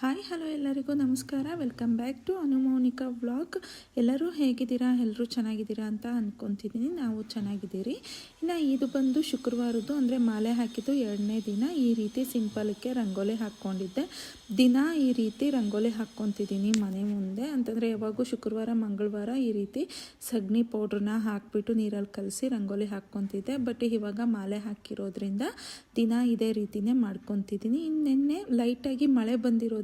Hi, hello ಎಲ್ಲರಿಗೂ ನಮಸ್ಕಾರ. Welcome back to Anumounika vlog. ಎಲ್ಲರೂ ಹೇಗಿದ್ದೀರಾ? ಎಲ್ಲರೂ ಚೆನ್ನಾಗಿದ್ದೀರಾ ಅಂತ ಅಂದ್ಕೊತಿದ್ದೀನಿ ನಾವು ಚೆನ್ನಾಗಿದ್ದೀರಿ. ಇನ್ನು ಇದು ಬಂದು ಶುಕ್ರವಾರದ್ದು, ಅಂದರೆ ಮಾಲೆ ಹಾಕಿದ್ದು ಎರಡನೇ ದಿನ. ಈ ರೀತಿ ಸಿಂಪಲ್ಗೆ ರಂಗೋಲಿ ಹಾಕ್ಕೊಂಡಿದ್ದೆ. ದಿನ ಈ ರೀತಿ ರಂಗೋಲಿ ಹಾಕ್ಕೊತಿದ್ದೀನಿ ಮನೆ ಮುಂದೆ. ಅಂತಂದರೆ ಯಾವಾಗೂ ಶುಕ್ರವಾರ, ಮಂಗಳವಾರ ಈ ರೀತಿ ಸಗಣಿ ಪೌಡ್ರನ್ನ ಹಾಕಿಬಿಟ್ಟು ನೀರಲ್ಲಿ ಕಲಸಿ ರಂಗೋಲಿ ಹಾಕ್ಕೊತಿದ್ದೆ. ಬಟ್ ಇವಾಗ ಮಾಲೆ ಹಾಕಿರೋದ್ರಿಂದ ದಿನ ಇದೇ ರೀತಿನೇ ಮಾಡ್ಕೊತಿದ್ದೀನಿ. ಇನ್ನು ನಿನ್ನೆ ಲೈಟಾಗಿ ಮಳೆ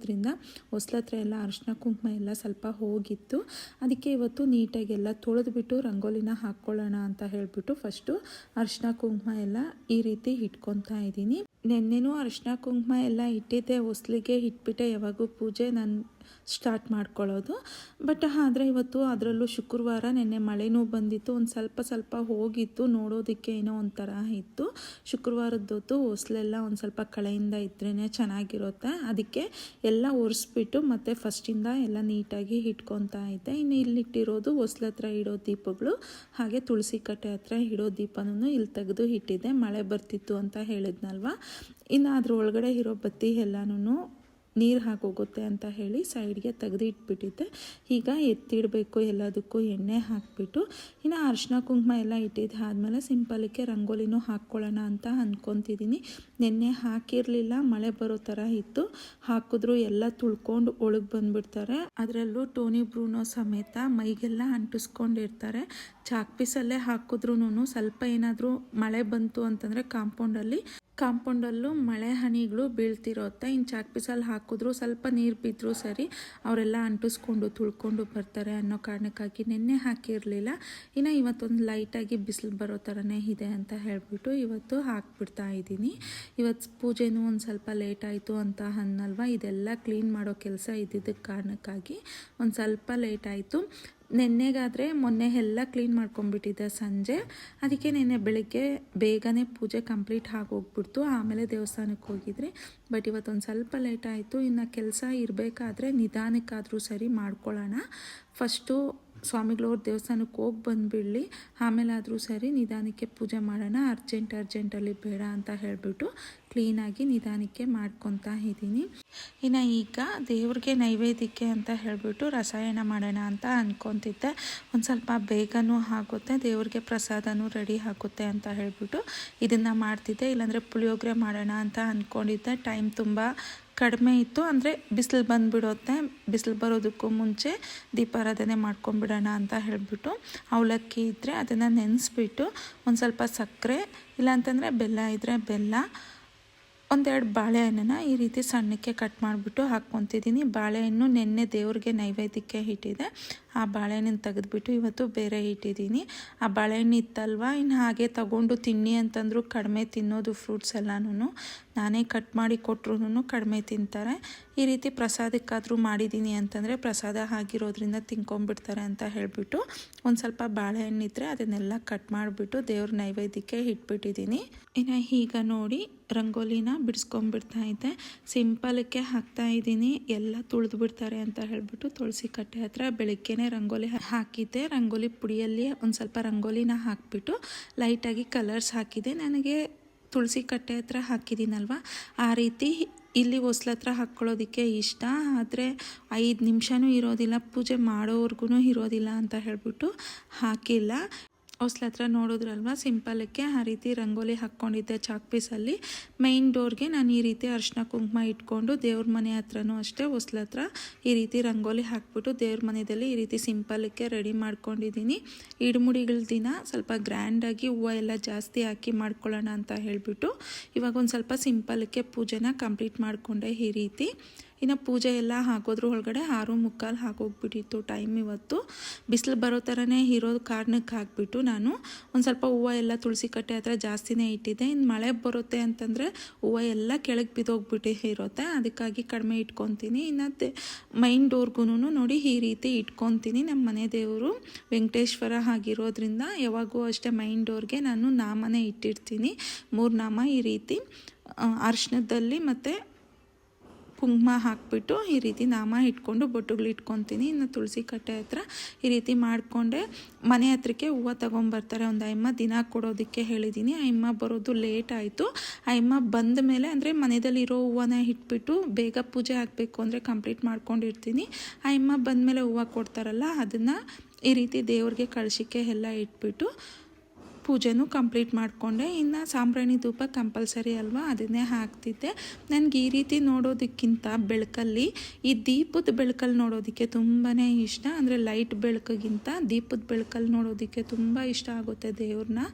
ಬಂದಿರೋದ್ರಿಂದ ಹೊಸ್ಲತ್ರ ಎಲ್ಲ ಅರಿಶಿನ ಕುಂಕುಮ ಎಲ್ಲ ಸ್ವಲ್ಪ ಹೋಗಿತ್ತು. ಅದಕ್ಕೆ ಇವತ್ತು ನೀಟಾಗಿ ಎಲ್ಲ ತೊಳೆದ್ಬಿಟ್ಟು ರಂಗೋಲಿನ ಹಾಕ್ಕೊಳ್ಳೋಣ ಅಂತ ಹೇಳಿಬಿಟ್ಟು ಫಸ್ಟು ಅರಿಶಿನ ಕುಂಕುಮ ಎಲ್ಲ ಈ ರೀತಿ ಇಟ್ಕೊತಾ ಇದ್ದೀನಿ. ನೆನ್ನೆನೂ ಅರಿಶಿನ ಕುಂಕುಮ ಎಲ್ಲ ಇಟ್ಟಿದ್ದೆ, ಹೊಸ್ಲಿಗೆ ಇಟ್ಬಿಟ್ಟೆ, ಯಾವಾಗೂ ಪೂಜೆ ನಾನು ಸ್ಟಾರ್ಟ್ ಮಾಡ್ಕೊಳ್ಳೋದು. ಬಟ್ ಆದರೆ ಇವತ್ತು ಅದರಲ್ಲೂ ಶುಕ್ರವಾರ ನೆನ್ನೆ ಮಳೆನೂ ಬಂದಿತ್ತು. ಒಂದು ಸ್ವಲ್ಪ ಸ್ವಲ್ಪ ಹೋಗಿತ್ತು. ನೋಡೋದಕ್ಕೆ ಏನೋ ಒಂಥರ ಇತ್ತು. ಶುಕ್ರವಾರದ್ದು ಹೊಸ್ಲೆಲ್ಲ ಒಂದು ಸ್ವಲ್ಪ ಕಳೆಯಿಂದ ಇದ್ರೇ ಚೆನ್ನಾಗಿರುತ್ತೆ. ಅದಕ್ಕೆ ಎಲ್ಲ ಒರೆಸ್ಬಿಟ್ಟು ಮತ್ತು ಫಸ್ಟಿಂದ ಎಲ್ಲ ನೀಟಾಗಿ ಇಟ್ಕೊತಾ ಇದ್ದೆ. ಇನ್ನು ಇಲ್ಲಿಟ್ಟಿರೋದು ಹೊಸ್ಲ ಹತ್ರ ಇಡೋ ದೀಪಗಳು. ಹಾಗೆ ತುಳಸಿ ಕಟ್ಟೆ ಹತ್ರ ಇಡೋ ದೀಪನೂ ಇಲ್ಲಿ ತೆಗೆದು ಇಟ್ಟಿದ್ದೆ. ಮಳೆ ಬರ್ತಿತ್ತು ಅಂತ ಹೇಳಿದ್ನಲ್ವ? ಇನ್ನು ಅದ್ರ ಒಳಗಡೆ ಇರೋ ಬತ್ತಿ ಎಲ್ಲನೂ ನೀರು ಹಾಕೋಗುತ್ತೆ ಅಂತ ಹೇಳಿ ಸೈಡ್ಗೆ ತೆಗೆದಿಟ್ಬಿಟ್ಟಿದ್ದೆ ಈಗ ಎತ್ತಿಡಬೇಕು, ಎಲ್ಲದಕ್ಕೂ ಎಣ್ಣೆ ಹಾಕಿಬಿಟ್ಟು, ಇನ್ನು ಅರಿಶಿನ ಕುಂಕುಮ ಎಲ್ಲ ಇಟ್ಟಿದ್ದು ಆದಮೇಲೆ ಸಿಂಪಲಿಗೆ ರಂಗೋಲಿನೂ ಹಾಕ್ಕೊಳ್ಳೋಣ ಅಂತ ಅಂದ್ಕೊತಿದ್ದೀನಿ ನಿನ್ನೆ ಹಾಕಿರಲಿಲ್ಲ, ಮಳೆ ಬರೋ ಥರ ಇತ್ತು. ಹಾಕಿದ್ರು ಎಲ್ಲ ತುಳ್ಕೊಂಡು ಒಳಗೆ ಬಂದುಬಿಡ್ತಾರೆ. ಅದರಲ್ಲೂ ಟೋನಿ ಬ್ರೂನೋ ಸಮೇತ ಮೈಗೆಲ್ಲ ಅಂಟಿಸ್ಕೊಂಡಿರ್ತಾರೆ. ಚಾಕ್ ಪೀಸಲ್ಲೇ ಹಾಕಿದ್ರೂ ಸ್ವಲ್ಪ ಏನಾದರೂ ಮಳೆ ಬಂತು ಅಂತಂದರೆ ಕಾಂಪೌಂಡಲ್ಲಿ ಕಾಂಪೌಂಡಲ್ಲೂ ಮಳೆ, ಹನಿಗಳು ಬೀಳ್ತಿರುತ್ತೆ. ಇನ್ನು ಚಾಕ್ ಪೀಸಲ್ಲಿ ಹಾಕಿದ್ರು ಸ್ವಲ್ಪ ನೀರು ಬಿದ್ದರೂ ಸರಿ, ಅವರೆಲ್ಲ ಅಂಟಿಸ್ಕೊಂಡು ತುಳ್ಕೊಂಡು ಬರ್ತಾರೆ ಅನ್ನೋ ಕಾರಣಕ್ಕಾಗಿ ನಿನ್ನೆ ಹಾಕಿರಲಿಲ್ಲ. ಇನ್ನು ಇವತ್ತೊಂದು ಲೈಟಾಗಿ ಬಿಸಿಲು ಬರೋ ಥರನೇ ಇದೆ ಅಂತ ಹೇಳಿಬಿಟ್ಟು ಇವತ್ತು ಹಾಕ್ಬಿಡ್ತಾ ಇದ್ದೀನಿ. ಇವತ್ತು ಪೂಜೆನೂ ಒಂದು ಸ್ವಲ್ಪ ಲೇಟ್ ಆಯಿತು ಅಂತ ಅನ್ನಲ್ವ? ಇದೆಲ್ಲ ಕ್ಲೀನ್ ಮಾಡೋ ಕೆಲಸ ಇದ್ದಿದ್ದಕ್ಕೆ ಕಾರಣಕ್ಕಾಗಿ ಒಂದು ಸ್ವಲ್ಪ ಲೇಟ್ ಆಯಿತು. ನೆನ್ನೆಗಾದರೆ ಮೊನ್ನೆ ಎಲ್ಲ ಕ್ಲೀನ್ ಮಾಡ್ಕೊಂಡ್ಬಿಟ್ಟಿದ್ದೆ ಸಂಜೆ. ಅದಕ್ಕೆ ನೆನ್ನೆ ಬೆಳಗ್ಗೆ ಬೇಗನೆ ಪೂಜೆ ಕಂಪ್ಲೀಟ್ ಆಗೋಗ್ಬಿಡ್ತು. ಆಮೇಲೆ ದೇವಸ್ಥಾನಕ್ಕೆ ಹೋಗಿದ್ರಿ ಬಟ್ ಇವತ್ತೊಂದು ಸ್ವಲ್ಪ ಲೇಟ್ ಆಯಿತು. ಇನ್ನು ಕೆಲಸ ಇರಬೇಕಾದ್ರೆ ನಿಧಾನಕ್ಕಾದರೂ ಸರಿ ಮಾಡ್ಕೊಳ್ಳೋಣ. ಫಸ್ಟು ಸ್ವಾಮಿಗಳವ್ರ ದೇವಸ್ಥಾನಕ್ಕೆ ಹೋಗಿ ಬಂದುಬಿಡಲಿ. ಆಮೇಲಾದರೂ ಸರಿ ನಿಧಾನಕ್ಕೆ ಪೂಜೆ ಮಾಡೋಣ, ಅರ್ಜೆಂಟ್ ಅರ್ಜೆಂಟಲ್ಲಿ ಬೇಡ ಅಂತ ಹೇಳಿಬಿಟ್ಟು ಕ್ಲೀನಾಗಿ ನಿಧಾನಕ್ಕೆ ಮಾಡ್ಕೊತಾ ಇದ್ದೀನಿ. ಇನ್ನು ಈಗ ದೇವ್ರಿಗೆ ನೈವೇದ್ಯಕ್ಕೆ ಅಂತ ಹೇಳಿಬಿಟ್ಟು ರಸಾಯನ ಮಾಡೋಣ ಅಂತ ಅಂದ್ಕೊತಿದ್ದೆ ಒಂದು ಸ್ವಲ್ಪ ಬೇಗನೂ ಆಗುತ್ತೆ, ದೇವ್ರಿಗೆ ಪ್ರಸಾದನೂ ರೆಡಿ ಆಗುತ್ತೆ ಅಂತ ಹೇಳಿಬಿಟ್ಟು ಇದನ್ನು ಮಾಡ್ತಿದ್ದೆ. ಇಲ್ಲಾಂದರೆ ಪುಳಿಯೋಗರೆ ಮಾಡೋಣ ಅಂತ ಅಂದ್ಕೊಂಡಿದ್ದೆ ಟೈಮ್ ತುಂಬ ಕಡಿಮೆ ಇತ್ತು. ಅಂದರೆ ಬಿಸಿಲು ಬಂದುಬಿಡುತ್ತೆ. ಬಿಸಿಲು ಬರೋದಕ್ಕೂ ಮುಂಚೆ ದೀಪಾರಾಧನೆ ಮಾಡ್ಕೊಂಬಿಡೋಣ ಅಂತ ಹೇಳಿಬಿಟ್ಟು ಅವಲಕ್ಕಿ ಇದ್ದರೆ ಅದನ್ನು ನೆನೆಸ್ಬಿಟ್ಟು ಒಂದು ಸ್ವಲ್ಪ ಸಕ್ಕರೆ, ಇಲ್ಲಾಂತಂದರೆ ಬೆಲ್ಲ ಇದ್ದರೆ ಬೆಲ್ಲ, ಒಂದೆರಡು ಬಾಳೆಹಣ್ಣನ್ನು ಈ ರೀತಿ ಸಣ್ಣಕ್ಕೆ ಕಟ್ ಮಾಡಿಬಿಟ್ಟು ಹಾಕ್ಕೊತಿದ್ದೀನಿ. ಬಾಳೆಹಣ್ಣು ನೆನ್ನೆ ದೇವ್ರಿಗೆ ನೈವೇದ್ಯಕ್ಕೆ ಇಟ್ಟಿದೆ ಆ ಬಾಳೆಹಣ್ಣನ್ನು ತೆಗೆದುಬಿಟ್ಟು ಇವತ್ತು ಬೇರೆ ಇಟ್ಟಿದ್ದೀನಿ. ಆ ಬಾಳೆಹಣ್ಣು ಇತ್ತಲ್ವ? ಇನ್ನು ಹಾಗೆ ತಗೊಂಡು ತಿನ್ನಿ ಅಂತಂದ್ರು ಕಡಿಮೆ ತಿನ್ನೋದು ಫ್ರೂಟ್ಸ್ ಎಲ್ಲನೂ ನಾನೇ ಕಟ್ ಮಾಡಿ ಕೊಟ್ರು ಕಡಿಮೆ ತಿಂತಾರೆ. ಈ ರೀತಿ ಪ್ರಸಾದಕ್ಕಾದರೂ ಮಾಡಿದ್ದೀನಿ ಅಂತಂದರೆ ಪ್ರಸಾದ ಆಗಿರೋದ್ರಿಂದ ತಿನ್ಕೊಂಬಿಡ್ತಾರೆ ಅಂತ ಹೇಳಿಬಿಟ್ಟು ಒಂದು ಸ್ವಲ್ಪ ಬಾಳೆಹಣ್ಣು ಇದ್ದರೆ ಅದನ್ನೆಲ್ಲ ಕಟ್ ಮಾಡಿಬಿಟ್ಟು ದೇವ್ರ ನೈವೇದ್ಯಕ್ಕೆ ಇಟ್ಬಿಟ್ಟಿದ್ದೀನಿ. ಇನ್ನು ಈಗ ನೋಡಿ ರಂಗೋಲಿನ ಬಿಡಿಸ್ಕೊಂಬಿಡ್ತಾ ಇದ್ದೆ. ಸಿಂಪಲಕ್ಕೆ ಹಾಕ್ತಾ ಇದ್ದೀನಿ. ಎಲ್ಲ ತುಳಿದು ಬಿಡ್ತಾರೆ ಅಂತ ಹೇಳಿಬಿಟ್ಟು ತುಳಸಿ ಕಟ್ಟೆ ಹತ್ರ ರಂಗೋಲಿ ಹಾಕಿದ್ದೆ. ರಂಗೋಲಿ ಪುಡಿಯಲ್ಲಿ ಒಂದು ಸ್ವಲ್ಪ ರಂಗೋಲಿನ ಹಾಕಿಬಿಟ್ಟು ಲೈಟಾಗಿ ಕಲರ್ಸ್ ಹಾಕಿದೆ ನನಗೆ ತುಳಸಿ ಕಟ್ಟೆ ಹತ್ರ ಹಾಕಿದ್ದೀನಲ್ವ? ಆ ರೀತಿ ಇಲ್ಲಿ ಹೊಸ್ಲ ಹತ್ರ ಹಾಕ್ಕೊಳ್ಳೋದಕ್ಕೆ ಇಷ್ಟ. ಆದರೆ ಐದು ನಿಮಿಷನೂ ಇರೋದಿಲ್ಲ, ಪೂಜೆ ಮಾಡೋವರೆಗೂ ಇರೋದಿಲ್ಲ ಅಂತ ಹೇಳಿಬಿಟ್ಟು ಹಾಕಿಲ್ಲ. ಹೊಸ್ಲ ಹತ್ರ ನೋಡಿದ್ರಲ್ವ? ಸಿಂಪಲಕ್ಕೆ ಆ ರೀತಿ ರಂಗೋಲಿ ಹಾಕ್ಕೊಂಡಿದ್ದೆ ಚಾಕ್ ಪೀಸಲ್ಲಿ ಮೈನ್ ಡೋರ್ಗೆ ನಾನು ಈ ರೀತಿ ಅರ್ಶಿನ ಕುಂಕುಮ ಇಟ್ಕೊಂಡು ದೇವ್ರ ಮನೆ ಹತ್ರನೂ ಅಷ್ಟೇ ಹೊಸ್ಲ ಹತ್ರ ಈ ರೀತಿ ರಂಗೋಲಿ ಹಾಕ್ಬಿಟ್ಟು ದೇವ್ರ ಮನೆಯಲ್ಲಿ ಈ ರೀತಿ ಸಿಂಪಲಕ್ಕೆ ರೆಡಿ ಮಾಡ್ಕೊಂಡಿದ್ದೀನಿ. ಇಡ್ಮುಡಿಗಳ ದಿನ ಸ್ವಲ್ಪ ಗ್ರ್ಯಾಂಡಾಗಿ ಹೂವು ಎಲ್ಲ ಜಾಸ್ತಿ ಹಾಕಿ ಮಾಡ್ಕೊಳ್ಳೋಣ ಅಂತ ಹೇಳಿಬಿಟ್ಟು ಇವಾಗ ಒಂದು ಸ್ವಲ್ಪ ಸಿಂಪಲಕ್ಕೆ ಪೂಜೆನ ಕಂಪ್ಲೀಟ್ ಮಾಡಿಕೊಂಡೆ ಈ ರೀತಿ. ಇನ್ನು ಪೂಜೆ ಎಲ್ಲ ಹಾಕೋದ್ರ ಒಳಗಡೆ ಆರು ಮುಕ್ಕಾಲು ಹಾಕೋಗ್ಬಿಟ್ಟಿತ್ತು ಟೈಮ್ ಇವತ್ತು. ಬಿಸಿಲು ಬರೋ ಥರನೇ ಇರೋ ಕಾರಣಕ್ಕೆ ಹಾಕ್ಬಿಟ್ಟು ನಾನು ಒಂದು ಸ್ವಲ್ಪ ಹೂವು ಎಲ್ಲ ತುಳಸಿ ಕಟ್ಟೆ ಹತ್ರ ಜಾಸ್ತಿನೇ ಇಟ್ಟಿದ್ದೆ. ಇನ್ನು ಮಳೆ ಬರುತ್ತೆ ಅಂತಂದರೆ ಹೂವು ಎಲ್ಲ ಕೆಳಗೆ ಬಿದ್ದೋಗ್ಬಿಟ್ಟು ಇರುತ್ತೆ. ಅದಕ್ಕಾಗಿ ಕಡಿಮೆ ಇಟ್ಕೊತೀನಿ. ಇನ್ನು ಮೈನ್ ಡೋರ್ಗೂ ನೋಡಿ ಈ ರೀತಿ ಇಟ್ಕೊತೀನಿ. ನಮ್ಮ ಮನೆ ದೇವರು ವೆಂಕಟೇಶ್ವರ ಆಗಿರೋದ್ರಿಂದ ಯಾವಾಗೂ ಅಷ್ಟೇ ಮೈನ್ ಡೋರ್ಗೆ ನಾನು ನಾಮನೇ ಇಟ್ಟಿರ್ತೀನಿ. ಮೂರು ನಾಮ ಈ ರೀತಿ ಅರ್ಶನದಲ್ಲಿ ಮತ್ತು ಕುಂಕುಮ ಹಾಕ್ಬಿಟ್ಟು ಈ ರೀತಿ ನಾಮ ಇಟ್ಕೊಂಡು ಬೊಟ್ಟುಗಳು ಇಟ್ಕೊತೀನಿ. ಇನ್ನು ತುಳಸಿ ಕಟ್ಟೆ ಹತ್ರ ಈ ರೀತಿ ಮಾಡಿಕೊಂಡೆ. ಮನೆ ಹತ್ರಕ್ಕೆ ಹೂವು ತೊಗೊಂಬರ್ತಾರೆ. ಒಂದು ಅಮ್ಮ ದಿನ ಕೊಡೋದಕ್ಕೆ ಹೇಳಿದ್ದೀನಿ ಐಮ್ಮ ಬರೋದು ಲೇಟ್ ಆಯಿತು. ಅಯ್ಯಮ್ಮ ಬಂದ ಮೇಲೆ ಅಂದರೆ ಮನೆಯಲ್ಲಿರೋ ಹೂವನ್ನ ಇಟ್ಬಿಟ್ಟು ಬೇಗ ಪೂಜೆ ಹಾಕಬೇಕು ಅಂದರೆ ಕಂಪ್ಲೀಟ್ ಮಾಡ್ಕೊಂಡಿರ್ತೀನಿ. ಅಯ್ಯಮ್ಮ ಬಂದ ಮೇಲೆ ಹೂವು ಕೊಡ್ತಾರಲ್ಲ, ಅದನ್ನು ಈ ರೀತಿ ದೇವ್ರಿಗೆ ಕಳಶಿಕೆ ಎಲ್ಲ ಇಟ್ಬಿಟ್ಟು ಪೂಜೆನೂ ಕಂಪ್ಲೀಟ್ ಮಾಡಿಕೊಂಡೆ. ಇನ್ನು ಸಾಂಬ್ರಾಣಿ ಧೂಪ ಕಂಪಲ್ಸರಿ ಅಲ್ವಾ? ಅದನ್ನೇ ಹಾಕ್ತಿದ್ದೆ. ನನಗೆ ಈ ರೀತಿ ನೋಡೋದಕ್ಕಿಂತ ಬೆಳಕಲ್ಲಿ, ಈ ದೀಪದ ಬೆಳಕಲ್ಲಿ ನೋಡೋದಕ್ಕೆ ತುಂಬಾ ಇಷ್ಟ. ಅಂದರೆ ಲೈಟ್ ಬೆಳಕಿಗಿಂತ ದೀಪದ ಬೆಳಕಲ್ಲಿ ನೋಡೋದಕ್ಕೆ ತುಂಬ ಇಷ್ಟ ಆಗುತ್ತೆ ದೇವ್ರನ್ನ.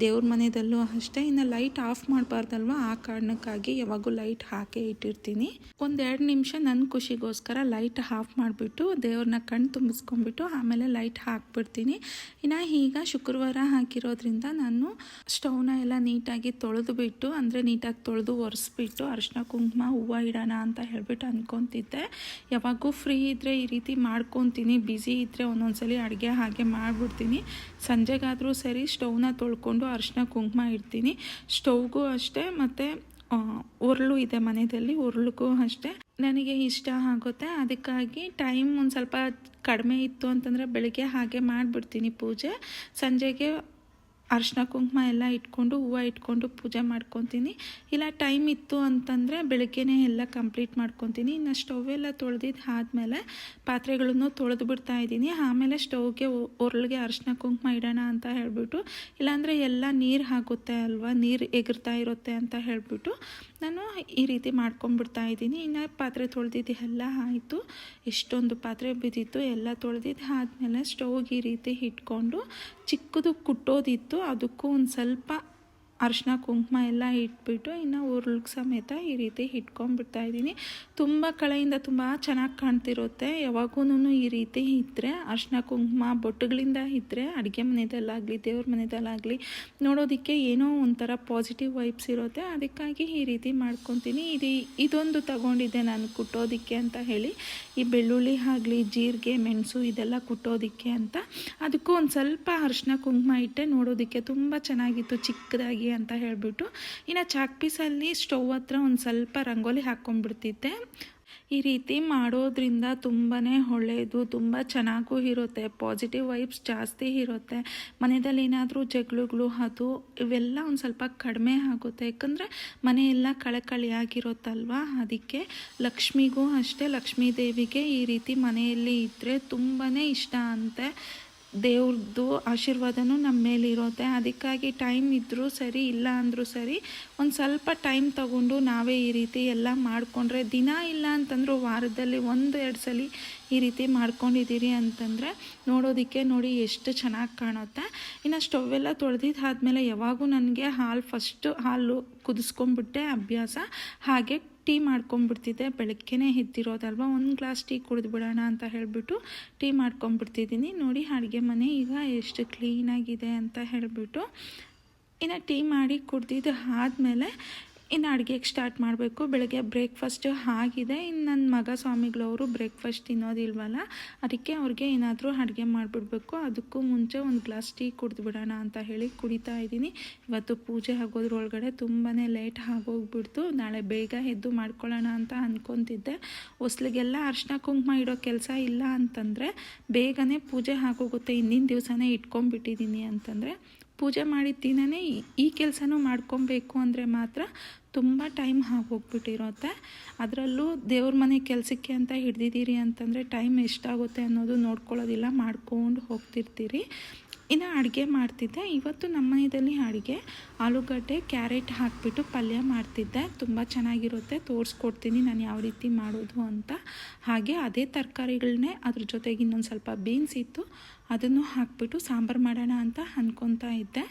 ದೇವ್ರ ಮನೆಯಲ್ಲೂ ಅಷ್ಟೇ. ಇನ್ನು ಲೈಟ್ ಆಫ್ ಮಾಡಬಾರ್ದಲ್ವ? ಆ ಕಾರಣಕ್ಕಾಗಿ ಯಾವಾಗೂ ಲೈಟ್ ಹಾಕೇ ಇಟ್ಟಿರ್ತೀನಿ. ಒಂದೆರಡು ನಿಮಿಷ ನನ್ನ ಖುಷಿಗೋಸ್ಕರ ಲೈಟ್ ಆಫ್ ಮಾಡಿಬಿಟ್ಟು, ದೇವ್ರನ್ನ ಕಣ್ಣು ತುಂಬಿಸ್ಕೊಂಡ್ಬಿಟ್ಟು ಆಮೇಲೆ ಲೈಟ್ ಹಾಕ್ಬಿಡ್ತೀನಿ. ಇನ್ನು ಈಗ ಶುಕ್ರವಾರ ಹಾಕಿರೋದ್ರಿಂದ ನಾನು ಸ್ಟವ್ನ ಎಲ್ಲ ನೀಟಾಗಿ ತೊಳೆದು ಬಿಟ್ಟು ಅಂದರೆ ನೀಟಾಗಿ ತೊಳೆದು ಒರೆಸ್ಬಿಟ್ಟು ಅರಿಶಿನ ಕುಂಕುಮ, ಹೂವು ಇಡೋಣ ಅಂತ ಹೇಳ್ಬಿಟ್ಟು ಅಂದ್ಕೊತಿದ್ದೆ ಯಾವಾಗೂ ಫ್ರೀ ಇದ್ದರೆ ಈ ರೀತಿ ಮಾಡ್ಕೊತೀನಿ, ಬ್ಯುಸಿ ಇದ್ದರೆ ಒಂದೊಂದ್ಸಲಿ ಅಡುಗೆ ಹಾಗೆ ಮಾಡಿಬಿಡ್ತೀನಿ. ಸಂಜೆಗಾದರೂ ಸರಿ ಸ್ಟವ್ನ ತೊಳ್ಕೊಂಡು ಅರಿಶಿನ ಕುಂಕುಮ ಇಡ್ತೀನಿ. ಸ್ಟವ್ಗೂ ಅಷ್ಟೇ, ಮತ್ತು ಉರುಳು ಇದೆ ಮನೆಯಲ್ಲಿ, ಉರುಳಿಗೂ ಅಷ್ಟೇ. ನನಗೆ ಇಷ್ಟ ಆಗುತ್ತೆ. ಅದಕ್ಕಾಗಿ ಟೈಮ್ ಒಂದು ಸ್ವಲ್ಪ ಕಡಿಮೆ ಇತ್ತು ಅಂತಂದರೆ ಬೆಳಗ್ಗೆ ಹಾಗೆ ಮಾಡಿಬಿಡ್ತೀನಿ ಪೂಜೆ. ಸಂಜೆಗೆ ಅರಿಶಿನ ಕುಂಕುಮ ಎಲ್ಲ ಇಟ್ಕೊಂಡು, ಹೂವು ಇಟ್ಕೊಂಡು ಪೂಜೆ ಮಾಡ್ಕೊತೀನಿ. ಇಲ್ಲ ಟೈಮ್ ಇತ್ತು ಅಂತಂದರೆ ಬೆಳಗ್ಗೆನೇ ಎಲ್ಲ ಕಂಪ್ಲೀಟ್ ಮಾಡ್ಕೊತೀನಿ. ಇನ್ನು ಸ್ಟವ್ ಎಲ್ಲ ತೊಳೆದಿದ್ದು ಆದಮೇಲೆ ಪಾತ್ರೆಗಳನ್ನು ತೊಳೆದು ಬಿಡ್ತಾ ಇದ್ದೀನಿ. ಆಮೇಲೆ ಸ್ಟೌವ್ಗೆ ಒರಳಿಗೆ ಅರಿಶಿನ ಕುಂಕುಮ ಇಡೋಣ ಅಂತ ಹೇಳಿಬಿಟ್ಟು, ಇಲ್ಲಾಂದರೆ ಎಲ್ಲ ನೀರು ಹಾಕುತ್ತೆ ಅಲ್ವಾ? ನೀರು ಎಗರ್ತಾ ಇರುತ್ತೆ ಅಂತ ಹೇಳಿಬಿಟ್ಟು ನಾನು ಈ ರೀತಿ ಮಾಡ್ಕೊಂಡ್ಬಿಡ್ತಾ ಇದ್ದೀನಿ. ಇನ್ನು ಪಾತ್ರೆ ತೊಳೆದಿದ್ದು ಎಲ್ಲ ಆಯಿತು. ಎಷ್ಟೊಂದು ಪಾತ್ರೆ ಬಿದ್ದಿತ್ತು, ಎಲ್ಲ ತೊಳೆದಿದ್ದು ಆದಮೇಲೆ ಸ್ಟವ್ಗೆ ಈ ರೀತಿ ಇಟ್ಕೊಂಡು ಚಿಕ್ಕದು ಕುಟ್ಟೋದಿತ್ತು. ಅದಕ್ಕೂ ಒಂದು ಸ್ವಲ್ಪ ಅರಿಶಿನ ಕುಂಕುಮ ಎಲ್ಲ ಇಟ್ಬಿಟ್ಟು ಇನ್ನು ಉರುಳ್ಗೆ ಸಮೇತ ಈ ರೀತಿ ಇಟ್ಕೊಂಡ್ಬಿಡ್ತಾ ಇದ್ದೀನಿ. ತುಂಬ ಕಳೆಯಿಂದ ತುಂಬ ಚೆನ್ನಾಗಿ ಕಾಣ್ತಿರುತ್ತೆ. ಯಾವಾಗೂ ಈ ರೀತಿ ಇದ್ದರೆ ಅರಿಶಿನ ಕುಂಕುಮ ಬೊಟ್ಟುಗಳಿಂದ ಇದ್ದರೆ ಅಡುಗೆ ಮನೆಯದಲ್ಲಾಗಲಿ ದೇವ್ರ ಮನೆಯದಲ್ಲಾಗಲಿ ನೋಡೋದಕ್ಕೆ ಏನೋ ಒಂಥರ ಪಾಸಿಟಿವ್ ವೈಬ್ಸ್ ಇರುತ್ತೆ. ಅದಕ್ಕಾಗಿ ಈ ರೀತಿ ಮಾಡ್ಕೊತೀನಿ. ಇದು, ಇದೊಂದು ತಗೊಂಡಿದ್ದೆ ನಾನು ಕುಟ್ಟೋದಕ್ಕೆ ಅಂತ ಹೇಳಿ. ಈ ಬೆಳ್ಳುಳ್ಳಿ ಆಗಲಿ, ಜೀರಿಗೆ, ಮೆಣಸು ಇದೆಲ್ಲ ಕುಟ್ಟೋದಕ್ಕೆ ಅಂತ. ಅದಕ್ಕೂ ಒಂದು ಸ್ವಲ್ಪ ಅರಿಶಿನ ಕುಂಕುಮ ಇಟ್ಟೆ ನೋಡೋದಕ್ಕೆ ತುಂಬ ಚೆನ್ನಾಗಿತ್ತು. ಚಿಕ್ಕದಾಗಿ ಅಂತ ಹೇಳಿಬಿಟ್ಟು ಇನ್ನು ಚಾಕ್ ಪೀಸಲ್ಲಿ ಸ್ಟೌವ್ ಹತ್ರ ಒಂದು ಸ್ವಲ್ಪ ರಂಗೋಲಿ ಹಾಕ್ಕೊಂಡ್ಬಿಡ್ತಿದ್ದೆ. ಈ ರೀತಿ ಮಾಡೋದ್ರಿಂದ ತುಂಬಾ ಒಳ್ಳೆಯದು ತುಂಬ ಚೆನ್ನಾಗೂ ಇರುತ್ತೆ ಪಾಸಿಟಿವ್ ವೈಬ್ಸ್ ಜಾಸ್ತಿ ಇರುತ್ತೆ. ಮನೆಯಲ್ಲಿ ಏನಾದರೂ ಜಗಳಗಳು, ಅದು ಇವೆಲ್ಲ ಒಂದು ಸ್ವಲ್ಪ ಕಡಿಮೆ ಆಗುತ್ತೆ. ಯಾಕಂದರೆ ಮನೆಯೆಲ್ಲ ಕಳಕಳಿಯಾಗಿರುತ್ತಲ್ವ? ಅದಕ್ಕೆ ಲಕ್ಷ್ಮಿಗೂ ಅಷ್ಟೇ ಲಕ್ಷ್ಮೀ ದೇವಿಗೆ ಈ ರೀತಿ ಮನೆಯಲ್ಲಿ ಇದ್ದರೆ ತುಂಬಾ ಇಷ್ಟ ಅಂತೆ. ದೇವ್ರದ್ದು ಆಶೀರ್ವಾದನೂ ನಮ್ಮ ಮೇಲೆ ಇರುತ್ತೆ. ಅದಕ್ಕಾಗಿ ಟೈಮ್ ಇದ್ದರೂ ಸರಿ, ಇಲ್ಲ ಅಂದರೂ ಸರಿ, ಒಂದು ಸ್ವಲ್ಪ ಟೈಮ್ ತಗೊಂಡು ನಾವೇ ಈ ರೀತಿ ಎಲ್ಲ ಮಾಡಿಕೊಂಡ್ರೆ, ದಿನ ಇಲ್ಲ ಅಂತಂದರೂ ವಾರದಲ್ಲಿ ಒಂದು ಎರಡು ಸಲ ಈ ರೀತಿ ಮಾಡ್ಕೊಂಡಿದ್ದೀರಿ ಅಂತಂದರೆ ನೋಡೋದಕ್ಕೆ ನೋಡಿ ಎಷ್ಟು ಚೆನ್ನಾಗಿ ಕಾಣುತ್ತೆ. ಇನ್ನು ಸ್ಟವೆಲ್ಲ ತೊಳೆದಿದ್ದು ಆದಮೇಲೆ ಯಾವಾಗೂ ನನಗೆ ಹಾಲು ಫಸ್ಟು ಹಾಲು ಕುದಿಸ್ಕೊಂಡ್ಬಿಟ್ಟೆ ಅಭ್ಯಾಸ. ಹಾಗೆ ಟೀ ಮಾಡ್ಕೊಂಬಿಡ್ತಿದ್ದೆ. ಬೆಳಗ್ಗೆನೇ ಎದ್ದಿರೋದಲ್ವ? ಒಂದು ಗ್ಲಾಸ್ ಟೀ ಕುಡಿದು ಬಿಡೋಣ ಅಂತ ಹೇಳಿಬಿಟ್ಟು ಟೀ ಮಾಡ್ಕೊಂಬಿಡ್ತಿದ್ದೀನಿ. ನೋಡಿ ಅಡುಗೆ ಮನೆ ಈಗ ಎಷ್ಟು ಕ್ಲೀನಾಗಿದೆ ಅಂತ ಹೇಳಿಬಿಟ್ಟು ಇನ್ನು ಟೀ ಮಾಡಿ ಕುಡ್ದಿದ್ದು ಆದಮೇಲೆ ಇನ್ನು ಅಡುಗೆಗೆ ಸ್ಟಾರ್ಟ್ ಮಾಡಬೇಕು. ಬೆಳಗ್ಗೆ ಬ್ರೇಕ್ಫಾಸ್ಟ್ ಆಗಿದೆ. ಇನ್ನು ನನ್ನ ಮಗ ಸ್ವಾಮಿಗಳವರು ಬ್ರೇಕ್ಫಾಸ್ಟ್ ತಿನ್ನೋದಿಲ್ವಲ್ಲ, ಅದಕ್ಕೆ ಅವ್ರಿಗೆ ಏನಾದರೂ ಅಡುಗೆ ಮಾಡಿಬಿಡ್ಬೇಕು. ಅದಕ್ಕೂ ಮುಂಚೆ ಒಂದು ಗ್ಲಾಸ್ ಟೀ ಕುಡಿದು ಬಿಡೋಣ ಅಂತ ಹೇಳಿ ಕುಡಿತಾ ಇದ್ದೀನಿ. ಇವತ್ತು ಪೂಜೆ ಆಗೋದ್ರೊಳಗಡೆ ತುಂಬಾ ಲೇಟ್ ಆಗೋಗ್ಬಿಡ್ತು. ನಾಳೆ ಬೇಗ ಎದ್ದು ಮಾಡ್ಕೊಳ್ಳೋಣ ಅಂತ ಅಂದ್ಕೊತಿದ್ದೆ ಹೊಸ್ಲಿಗೆಲ್ಲ ಅರ್ಶಿನ ಕುಂಕುಮ ಇಡೋ ಕೆಲಸ ಇಲ್ಲ ಅಂತಂದರೆ, ಬೇಗನೆ ಪೂಜೆ ಆಗೋಗುತ್ತೆ ಹಿಂದಿನ ದಿವಸನೇ ಇಟ್ಕೊಂಡ್ಬಿಟ್ಟಿದ್ದೀನಿ ಅಂತಂದರೆ, ಪೂಜೆ ಮಾಡಿದ ದಿನನೇ ಈ ಕೆಲಸನೂ ಮಾಡ್ಕೊಬೇಕು ಅಂದರೆ ಮಾತ್ರ ತುಂಬ ಟೈಮ್ ಆಗೋಗ್ಬಿಟ್ಟಿರುತ್ತೆ ಅದರಲ್ಲೂ ದೇವ್ರ ಮನೆ ಕೆಲಸಕ್ಕೆ ಅಂತ ಹಿಡ್ದಿದ್ದೀರಿ ಅಂತಂದರೆ ಟೈಮ್ ಎಷ್ಟಾಗುತ್ತೆ ಅನ್ನೋದು ನೋಡ್ಕೊಳ್ಳೋದಿಲ್ಲ, ಮಾಡ್ಕೊಂಡು ಹೋಗ್ತಿರ್ತೀರಿ. ಇನ್ನು ಅಡುಗೆ ಮಾಡ್ತಿದ್ದೆ. ಇವತ್ತು ನಮ್ಮ ಮನೆಯಲ್ಲಿ ಅಡುಗೆ, ಆಲೂಗಡ್ಡೆ, ಕ್ಯಾರೆಟ್ ಹಾಕಿಬಿಟ್ಟು ಪಲ್ಯ ಮಾಡ್ತಿದ್ದೆ. ತುಂಬ ಚೆನ್ನಾಗಿರುತ್ತೆ, ತೋರಿಸ್ಕೊಡ್ತೀನಿ ನಾನು ಯಾವ ರೀತಿ ಮಾಡೋದು ಅಂತ. ಹಾಗೆ ಅದೇ ತರಕಾರಿಗಳನ್ನೇ ಅದ್ರ ಜೊತೆಗೆ ಇನ್ನೊಂದು ಸ್ವಲ್ಪ ಬೀನ್ಸ್ ಇತ್ತು, ಅದನ್ನು ಹಾಕಿಬಿಟ್ಟು ಸಾಂಬಾರು ಮಾಡೋಣ ಅಂತ ಅಂದ್ಕೊತಾ ಇದ್ದೆ.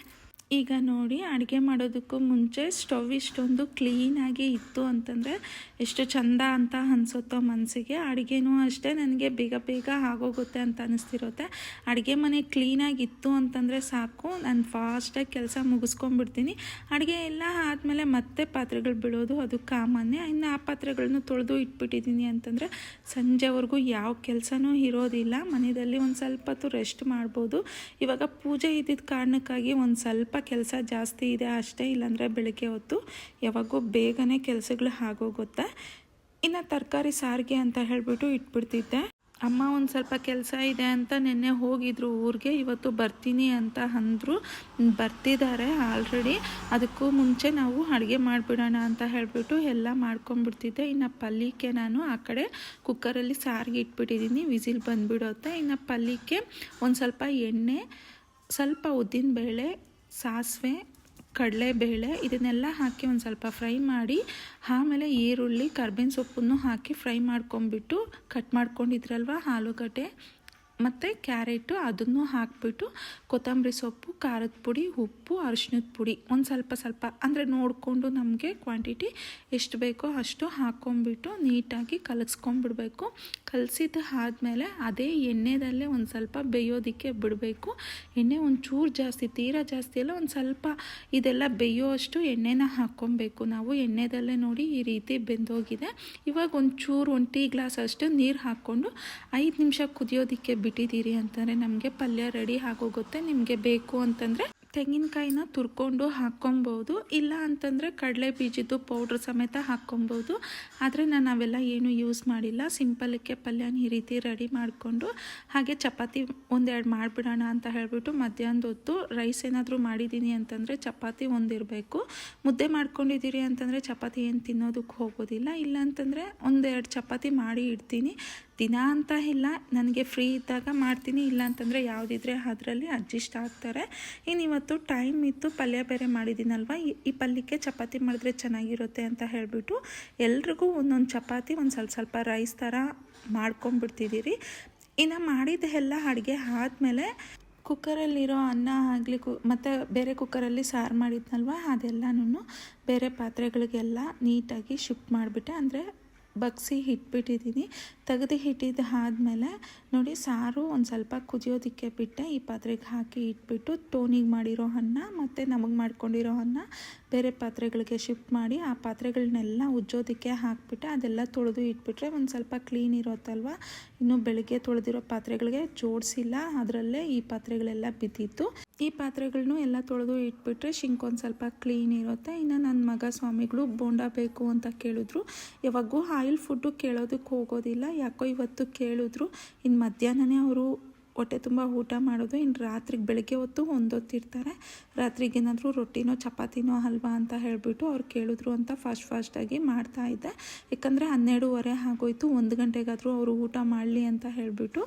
ಈಗ ನೋಡಿ ಅಡುಗೆ ಮಾಡೋದಕ್ಕೂ ಮುಂಚೆ ಸ್ಟವ್ ಇಷ್ಟೊಂದು ಕ್ಲೀನಾಗಿ ಇತ್ತು ಅಂತಂದರೆ ಎಷ್ಟು ಚಂದ ಅಂತ ಅನಿಸುತ್ತೋ ಮನಸ್ಸಿಗೆ ಅಡುಗೆನೂ ಅಷ್ಟೇ ನನಗೆ ಬೇಗ ಬೇಗ ಆಗೋಗುತ್ತೆ ಅಂತ ಅನಿಸ್ತಿರುತ್ತೆ. ಅಡುಗೆ ಮನೆ ಕ್ಲೀನಾಗಿತ್ತು ಅಂತಂದರೆ ಸಾಕು. ನಾನು ಫಾಸ್ಟಾಗಿ ಕೆಲಸ ಮುಗಿಸ್ಕೊಂಡ್ಬಿಡ್ತೀನಿ. ಅಡುಗೆ ಎಲ್ಲ ಆದಮೇಲೆ ಮತ್ತೆ ಪಾತ್ರೆಗಳು ಬಿಡೋದು ಅದು ಕಾಮಾನ್ಯ. ಇನ್ನು ಆ ಪಾತ್ರೆಗಳನ್ನು ತೊಳೆದು ಇಟ್ಬಿಟ್ಟಿದ್ದೀನಿ ಅಂತಂದರೆ ಸಂಜೆವರೆಗೂ ಯಾವ ಕೆಲಸನೂ ಇರೋದಿಲ್ಲ. ಮನೆಯಲ್ಲಿ ಒಂದು ಸ್ವಲ್ಪ ಹೊತ್ತು ರೆಸ್ಟ್ ಮಾಡ್ಬೋದು. ಇವಾಗ ಪೂಜೆ ಇದ್ದಿದ್ದ ಕಾರಣಕ್ಕಾಗಿ ಒಂದು ಸ್ವಲ್ಪ ಕೆಲಸ ಜಾಸ್ತಿ ಇದೆ ಅಷ್ಟೇ ಇಲ್ಲಾಂದರೆ ಬೆಳಗ್ಗೆ ಹೊತ್ತು ಯಾವಾಗೂ ಬೇಗನೆ ಕೆಲಸಗಳು ಆಗೋಗುತ್ತೆ. ಇನ್ನು ತರಕಾರಿ ಸಾರಿಗೆ ಅಂತ ಹೇಳಿಬಿಟ್ಟು ಇಟ್ಬಿಡ್ತಿದ್ದೆ. ಅಮ್ಮ ಒಂದು ಸ್ವಲ್ಪ ಕೆಲಸ ಇದೆ ಅಂತ ನಿನ್ನೆ ಹೋಗಿದ್ರು ಊರಿಗೆ, ಇವತ್ತು ಬರ್ತೀನಿ ಅಂತ ಅಂದರು. ಬರ್ತಿದ್ದಾರೆ ಆಲ್ರೆಡಿ. ಅದಕ್ಕೂ ಮುಂಚೆ ನಾವು ಅಡುಗೆ ಮಾಡಿಬಿಡೋಣ ಅಂತ ಹೇಳಿಬಿಟ್ಟು ಎಲ್ಲ ಮಾಡ್ಕೊಂಡ್ಬಿಡ್ತಿದ್ದೆ. ಇನ್ನು ಪಲ್ಲಿಕೆ ನಾನು ಆ ಕಡೆ ಕುಕ್ಕರಲ್ಲಿ ಸಾರಿಗೆ ಇಟ್ಬಿಟ್ಟಿದ್ದೀನಿ, ವಿಸಿಲ್ ಬಂದುಬಿಡುತ್ತೆ ಇನ್ನು ಪಲ್ಲಿಕೆ ಒಂದು ಸ್ವಲ್ಪ ಎಣ್ಣೆ, ಸ್ವಲ್ಪ ಉದ್ದಿನಬೇಳೆ ಸಾಸಿವೆ, ಕಡಲೆಬೇಳೆ ಇದನ್ನೆಲ್ಲ ಹಾಕಿ ಒಂದು ಸ್ವಲ್ಪ ಫ್ರೈ ಮಾಡಿ, ಆಮೇಲೆ ಈರುಳ್ಳಿ, ಕರ್ಬೇವಿನ ಸೊಪ್ಪನ್ನು ಹಾಕಿ ಫ್ರೈ ಮಾಡ್ಕೊಂಬಿಟ್ಟು ಕಟ್ ಮಾಡ್ಕೊಂಡಿದ್ರಲ್ವ ಆಲೂಗಡ್ಡೆ, ಮತ್ತು ಕ್ಯಾರೆಟು ಅದನ್ನು ಹಾಕಿಬಿಟ್ಟು ಕೊತ್ತಂಬರಿ ಸೊಪ್ಪು, ಖಾರದ ಪುಡಿ, ಉಪ್ಪು ಅರಿಶಿನದ ಪುಡಿ ಒಂದು ಸ್ವಲ್ಪ ಸ್ವಲ್ಪ ಅಂದರೆ ನೋಡಿಕೊಂಡು ನಮಗೆ ಕ್ವಾಂಟಿಟಿ ಎಷ್ಟು ಬೇಕೋ ಅಷ್ಟು ಹಾಕ್ಕೊಂಬಿಟ್ಟು ನೀಟಾಗಿ ಕಲಸ್ಕೊಂಬಿಡ್ಬೇಕು ಕಲಸಿದ ಆದಮೇಲೆ ಅದೇ ಎಣ್ಣೆದಲ್ಲೇ ಒಂದು ಸ್ವಲ್ಪ ಬೇಯೋದಕ್ಕೆ ಬಿಡಬೇಕು. ಎಣ್ಣೆ ಒಂದು ಚೂರು ಜಾಸ್ತಿ, ತೀರಾ ಜಾಸ್ತಿ ಎಲ್ಲ ಒಂದು ಸ್ವಲ್ಪ ಇದೆಲ್ಲ ಬೇಯೋ ಅಷ್ಟು ಎಣ್ಣೆನ ಹಾಕ್ಕೊಬೇಕು. ನಾವು ಎಣ್ಣೆದಲ್ಲೇ ನೋಡಿ ಈ ರೀತಿ ಬೆಂದೋಗಿದೆ. ಇವಾಗ ಒಂದು ಚೂರು ಒಂದು ಟೀ ಗ್ಲಾಸ್ ಅಷ್ಟು ನೀರು ಹಾಕ್ಕೊಂಡು ಐದು ನಿಮಿಷ ಕುದಿಯೋದಕ್ಕೆ ಬಿಟ್ಟಿದ್ದೀರಿ ಅಂತಂದರೆ ನಮಗೆ ಪಲ್ಯ ರೆಡಿ ಆಗೋಗುತ್ತೆ. ನಿಮಗೆ ಬೇಕು ಅಂತಂದರೆ ತೆಂಗಿನಕಾಯಿನ ತುರ್ಕೊಂಡು ಹಾಕ್ಕೊಬೋದು, ಇಲ್ಲ ಅಂತಂದರೆ ಕಡಲೆ ಬೀಜದ್ದು ಪೌಡ್ರ್ ಸಮೇತ ಹಾಕ್ಕೊಬೋದು. ಆದರೆ ನಾನು ಅವೆಲ್ಲ ಏನು ಯೂಸ್ ಮಾಡಿಲ್ಲ. ಸಿಂಪಲಕ್ಕೆ ಪಲ್ಯನ ಈ ರೀತಿ ರೆಡಿ ಮಾಡಿಕೊಂಡು, ಹಾಗೆ ಚಪಾತಿ ಒಂದೆರಡು ಮಾಡಿಬಿಡೋಣ ಅಂತ ಹೇಳಿಬಿಟ್ಟು ಮಧ್ಯಾಹ್ನದ ಹೊತ್ತು ರೈಸ್ ಏನಾದರೂ ಮಾಡಿದ್ದೀನಿ ಅಂತಂದರೆ ಚಪಾತಿ ಒಂದಿರಬೇಕು. ಮುದ್ದೆ ಮಾಡ್ಕೊಂಡಿದ್ದೀರಿ ಅಂತಂದರೆ ಚಪಾತಿ ಏನು ತಿನ್ನೋದಕ್ಕೆ ಹೋಗೋದಿಲ್ಲ. ಇಲ್ಲ ಅಂತಂದರೆ ಒಂದೆರಡು ಚಪಾತಿ ಮಾಡಿ ಇಡ್ತೀನಿ. ದಿನ ಅಂತ ಇಲ್ಲ, ನನಗೆ ಫ್ರೀ ಇದ್ದಾಗ ಮಾಡ್ತೀನಿ, ಇಲ್ಲ ಅಂತಂದರೆ ಯಾವುದಿದ್ರೆ ಅದರಲ್ಲಿ ಅಡ್ಜಸ್ಟ್ ಆಗ್ತಾರೆ. ಇನ್ನು ಇವತ್ತು ಟೈಮ್ ಇತ್ತು, ಪಲ್ಯ ಬೇರೆ ಮಾಡಿದ್ದೀನಲ್ವ? ಈ ಪಲ್ಯಕ್ಕೆ ಚಪಾತಿ ಮಾಡಿದ್ರೆ ಚೆನ್ನಾಗಿರುತ್ತೆ ಅಂತ ಹೇಳಿಬಿಟ್ಟು ಎಲ್ರಿಗೂ ಒಂದೊಂದು ಚಪಾತಿ, ಒಂದು ಸ್ವಲ್ಪ ಸ್ವಲ್ಪ ರೈಸ್ ಥರ ಮಾಡ್ಕೊಂಡ್ಬಿಡ್ತಿದ್ದೀರಿ. ಇನ್ನು ಮಾಡಿದ್ದೆಲ್ಲ ಅಡುಗೆ ಆದಮೇಲೆ ಕುಕ್ಕರಲ್ಲಿರೋ ಅನ್ನ ಆಗಲಿ, ಕು, ಮತ್ತು ಬೇರೆ ಕುಕ್ಕರಲ್ಲಿ ಸಾರು ಮಾಡಿದ್ನಲ್ವ? ಅದೆಲ್ಲನೂ ಬೇರೆ ಪಾತ್ರೆಗಳಿಗೆಲ್ಲ ನೀಟಾಗಿ ಶಿಫ್ಟ್ ಮಾಡಿಬಿಟ್ಟೆ. ಅಂದರೆ ಬಗ್ಸಿ ಇಟ್ಬಿಟ್ಟಿದ್ದೀನಿ ತೆಗೆದು ಇಟ್ಟಿದ್ದು ಆದಮೇಲೆ ನೋಡಿ ಸಾರು ಒಂದು ಸ್ವಲ್ಪ ಕುದಿಯೋದಕ್ಕೆ ಬಿಟ್ಟೆ. ಈ ಪಾತ್ರೆಗೆ ಹಾಕಿ ಇಟ್ಬಿಟ್ಟು ಟೋನಿಗೆ ಮಾಡಿರೋ ಅನ್ನ ಮತ್ತು ನಮಗೆ ಮಾಡ್ಕೊಂಡಿರೋ ಅನ್ನ ಬೇರೆ ಪಾತ್ರೆಗಳಿಗೆ ಶಿಫ್ಟ್ ಮಾಡಿ ಆ ಪಾತ್ರೆಗಳನ್ನೆಲ್ಲ ಉಜ್ಜೋದಕ್ಕೆ ಹಾಕಿಬಿಟ್ಟೆ. ಅದೆಲ್ಲ ತೊಳೆದು ಇಟ್ಬಿಟ್ರೆ ಒಂದು ಸ್ವಲ್ಪ ಕ್ಲೀನ್ ಇರುತ್ತಲ್ವ? ಇನ್ನು ಬೆಳಗ್ಗೆ ತೊಳೆದಿರೋ ಪಾತ್ರೆಗಳಿಗೆ ಜೋಡಿಸಿಲ್ಲ. ಅದರಲ್ಲೇ ಈ ಪಾತ್ರೆಗಳೆಲ್ಲ ಬಿದ್ದಿತ್ತು ಈ ಪಾತ್ರೆಗಳನ್ನೂ ಎಲ್ಲ ತೊಳೆದು ಇಟ್ಬಿಟ್ರೆ ಶಿಂಕೊಂದು ಸ್ವಲ್ಪ ಕ್ಲೀನ್ ಇರುತ್ತೆ. ಇನ್ನು ನನ್ನ ಮಗ ಸ್ವಾಮಿಗಳು ಬೋಂಡ ಬೇಕು ಅಂತ ಕೇಳಿದ್ರು. ಯಾವಾಗೂ ಆಯಿಲ್ ಫುಡ್ಡು ಕೇಳೋದಕ್ಕೆ ಹೋಗೋದಿಲ್ಲ. ಯಾಕೋ ಇವತ್ತು ಕೇಳಿದ್ರು. ಇನ್ನು ಮಧ್ಯಾಹ್ನನೇ ಅವರು ಹೊಟ್ಟೆ ತುಂಬ ಊಟ ಮಾಡೋದು, ಇನ್ನು ರಾತ್ರಿಗೆ ಬೆಳಗ್ಗೆ ಹೊತ್ತು ಒಂದೊತ್ತಿರ್ತಾರೆ ರಾತ್ರಿಗೆ ಏನಾದರೂ ರೊಟ್ಟಿನೋ, ಚಪಾತಿನೋ, ಹಲ್ವಾ ಅಂತ ಹೇಳಿಬಿಟ್ಟು ಅವ್ರು ಕೇಳಿದ್ರು ಅಂತ ಫಾಸ್ಟ್ ಫಾಸ್ಟಾಗಿ ಮಾಡ್ತಾಯಿದ್ದೆ ಯಾಕಂದರೆ ಹನ್ನೆರಡೂವರೆ ಆಗೋಯ್ತು, ಒಂದು ಗಂಟೆಗಾದರೂ ಅವರು ಊಟ ಮಾಡಲಿ ಅಂತ ಹೇಳಿಬಿಟ್ಟು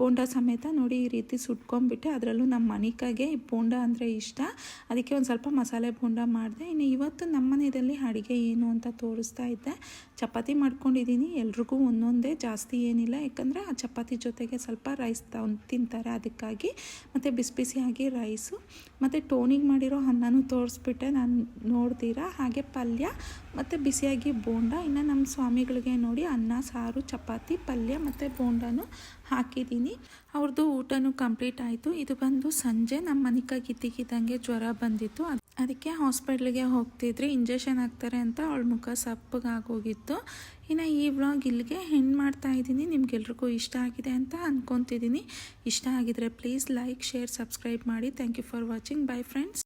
ಬೋಂಡ ಸಮೇತ ನೋಡಿ ಈ ರೀತಿ ಸುಟ್ಕೊಂಡ್ಬಿಟ್ಟೆ. ಅದರಲ್ಲೂ ನಮ್ಮ ಮನಿಕಾಗೆ ಈ ಬೋಂಡ ಅಂದರೆ ಇಷ್ಟ. ಅದಕ್ಕೆ ಒಂದು ಸ್ವಲ್ಪ ಮಸಾಲೆ ಬೋಂಡ ಮಾಡಿದೆ. ಇನ್ನು ಇವತ್ತು ನಮ್ಮ ಮನೆಯಲ್ಲಿ ಅಡುಗೆ ಏನು ಅಂತ ತೋರಿಸ್ತಾ ಇದ್ದೆ. ಚಪಾತಿ ಮಾಡ್ಕೊಂಡಿದ್ದೀನಿ. ಎಲ್ರಿಗೂ ಒಂದೊಂದೇ ಜಾಸ್ತಿ ಏನಿಲ್ಲ. ಯಾಕಂದರೆ ಆ ಚಪಾತಿ ಜೊತೆಗೆ ಸ್ವಲ್ಪ ರೈಸ್ ತ ತಿಂತಾರೆ ಅದಕ್ಕಾಗಿ. ಮತ್ತು ಬಿಸಿ ಬಿಸಿಯಾಗಿ ರೈಸು ಮತ್ತು ಟೋನಿಗೆ ಮಾಡಿರೋ ಅನ್ನನೂ ತೋರಿಸ್ಬಿಟ್ಟೆ. ನಾನು ನೋಡ್ತೀರಾ? ಹಾಗೆ ಪಲ್ಯ. ಮತ್ತು ಬಿಸಿಯಾಗಿ ಬೋಂಡ. ಇನ್ನು ನಮ್ಮ ಸ್ವಾಮಿಗಳಿಗೆ ನೋಡಿ ಅನ್ನ, ಸಾರು, ಚಪಾತಿ, ಪಲ್ಯ ಮತ್ತು ಬೋಂಡನೂ ಹಾಕಿದ್ದೀನಿ. ಅವ್ರದ್ದು ಊಟನೂ ಕಂಪ್ಲೀಟ್ ಆಯಿತು. ಇದು ಬಂದು ಸಂಜೆ ನಮ್ಮ ಮನಿಕಾಗಿ ಇದ್ದಕ್ಕಿದ್ದಂಗೆ ಜ್ವರ ಬಂದಿತ್ತು. ಅದ್- ಅದಕ್ಕೆ ಹಾಸ್ಪಿಟ್ಲಿಗೆ ಹೋಗ್ತಿದ್ರಿ. ಇಂಜೆಕ್ಷನ್ ಹಾಕ್ತಾರೆ ಅಂತ ಅವಳ ಮುಖ ಸಪ್ಪಗಾಗೋಗಿತ್ತು. ಇನ್ನು ಈ ವ್ಲಾಗ್ ಇಲ್ಲಿಗೆ ಹೆಣ್ಣು ಮಾಡ್ತಾ ಇದ್ದೀನಿ. ನಿಮ್ಗೆಲ್ರಿಗೂ ಇಷ್ಟ ಆಗಿದೆ ಅಂತ ಅಂದ್ಕೊತಿದ್ದೀನಿ ಇಷ್ಟ ಆಗಿದ್ರೆ ಪ್ಲೀಸ್ ಲೈಕ್, ಶೇರ್, ಸಬ್ಸ್ಕ್ರೈಬ್ ಮಾಡಿ. Thank you for watching. Bye friends.